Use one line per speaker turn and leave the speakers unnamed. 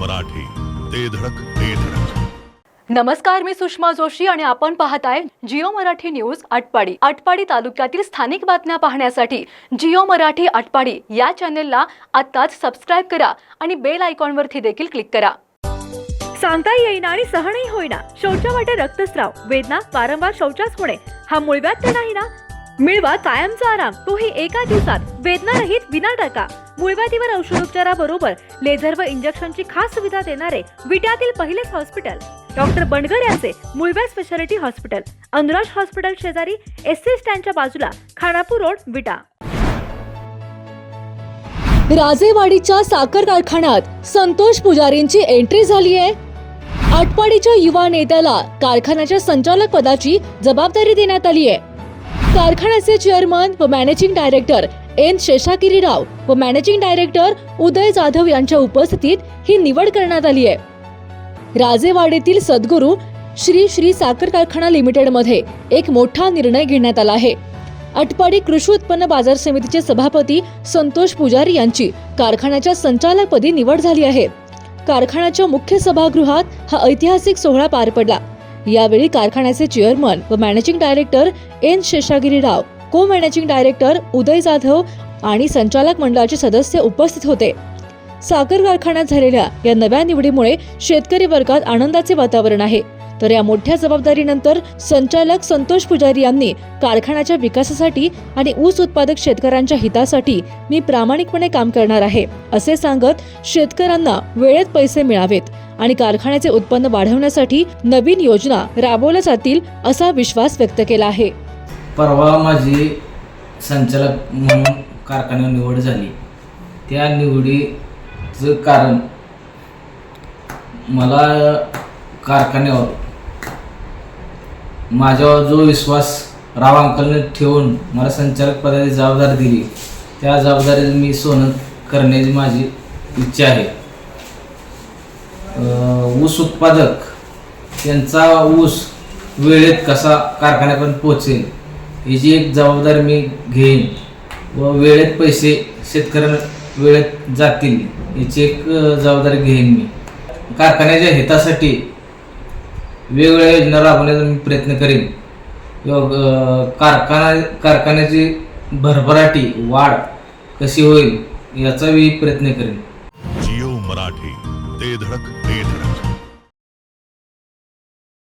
मराठी. ते धडक ते धडक.
नमस्कार मी सुषमा जोशी आणि आपण पाहताय जिओ मराठी न्यूज आटपाडी. आटपाडी तालुक्यातील स्थानिक बातम्या पाहण्यासाठी जिओ मराठी आटपाडी या चॅनेलला आत्ताच सबस्क्राईब करा आणि बेल आयकॉनवरती देखील क्लिक करा. सांगता येईना आणि सहनही होईना. शौचा वाटे रक्तस्राव वेदना वारंवार शौचास होणे हा मुळव्याध तर नाही ना? मिळवा कायमचा आराम. तोही एका दिवसात. वेदनारहित विना टाका मुळव्याधीवर औषधोपचाराबरोबर लेझर व इंजेक्शनची खास सुविधा देणारे विट्यातील पहिलेच हॉस्पिटल. डॉक्टर बंडगर यांचे मुळव्या स्पेशालिटी हॉस्पिटल. अनुराज हॉस्पिटल शेजारी एस सी स्टँडच्या बाजूला खानापूर रोड विटा. राजेवाडीच्या साखर कारखान्यात संतोष पुजारींची एंट्री झाली आहे. आटपाडीच्या युवा नेत्याला कारखान्याच्या संचालक पदाची जबाबदारी देण्यात आली आहे. कारखान्याचे चेअरमन व managing director N Seshagiri Rao व मॅनेजिंग डायरेक्टर उदय जाधव यांच्या उपस्थितीत ही निवड करण्यात आली आहे. राजेवाडीतील सद्गुरू श्री श्री साखर कारखाना लिमिटेडमध्ये एक मोठा निर्णय घेण्यात आला आहे. अटपाडी कृषी उत्पन्न बाजार समितीचे सभापती संतोष पुजारी यांची कारखान्याच्या संचालकपदी निवड झाली आहे. कारखान्याच्या मुख्य सभागृहात हा ऐतिहासिक सोहळा पार पडला. यावेळी कारखान्याचे चेअरमन व managing director N Seshagiri Rao co managing director उदय जाधव आणि संचालक मंडळाचे सदस्य उपस्थित होते. साखर कारखान्यात झालेल्या या नव्या निवडीमुळे शेतकरी वर्गात आनंदाचे वातावरण आहे. तर या मोठ्या जबाबदारीनंतर संचालक संतोष पुजारी यांनी कारखान्याच्या विकासासाठी आणि ऊस उत्पादक शेतकऱ्यांच्या हितासाठी मी प्रामाणिकपणे काम करणार आहे असे सांगत शेतकऱ्यांना वेळेत पैसे मिळावेत आणि कारखान्याचे उत्पन्न वाढवण्यासाठी नवीन योजना राबवल्या जातील असा विश्वास व्यक्त केला आहे.
परवा माझी संचालक म्हणून कारखान्यावर निवड झाली. त्या निवडीचं कारण मला कारखान्यावर माझ्यावर जो विश्वास राव अंकलने ठेवून मला संचालक पदाची जबाबदारी दिली त्या जबाबदारीत मी सोनं करण्याची माझी इच्छा आहे. ऊस उत्पादक त्यांचा ऊस वेळेत कसा कारखान्यापर्यंत पोहोचेल याची एक जबाबदारी मी घेईन व वेळेत पैसे शेतकऱ्यांना वेळेत जातील याची एक जबाबदारी घेईन मी. कारखान्याच्या हितासाठी वेगवेगळ्या योजना राबवण्याचा मी प्रयत्न करेन. कारखाना कारखान्याची भरभराटी वाढ कशी होईल याचा मी प्रयत्न करेन.
जिओ मराठी ते धडक.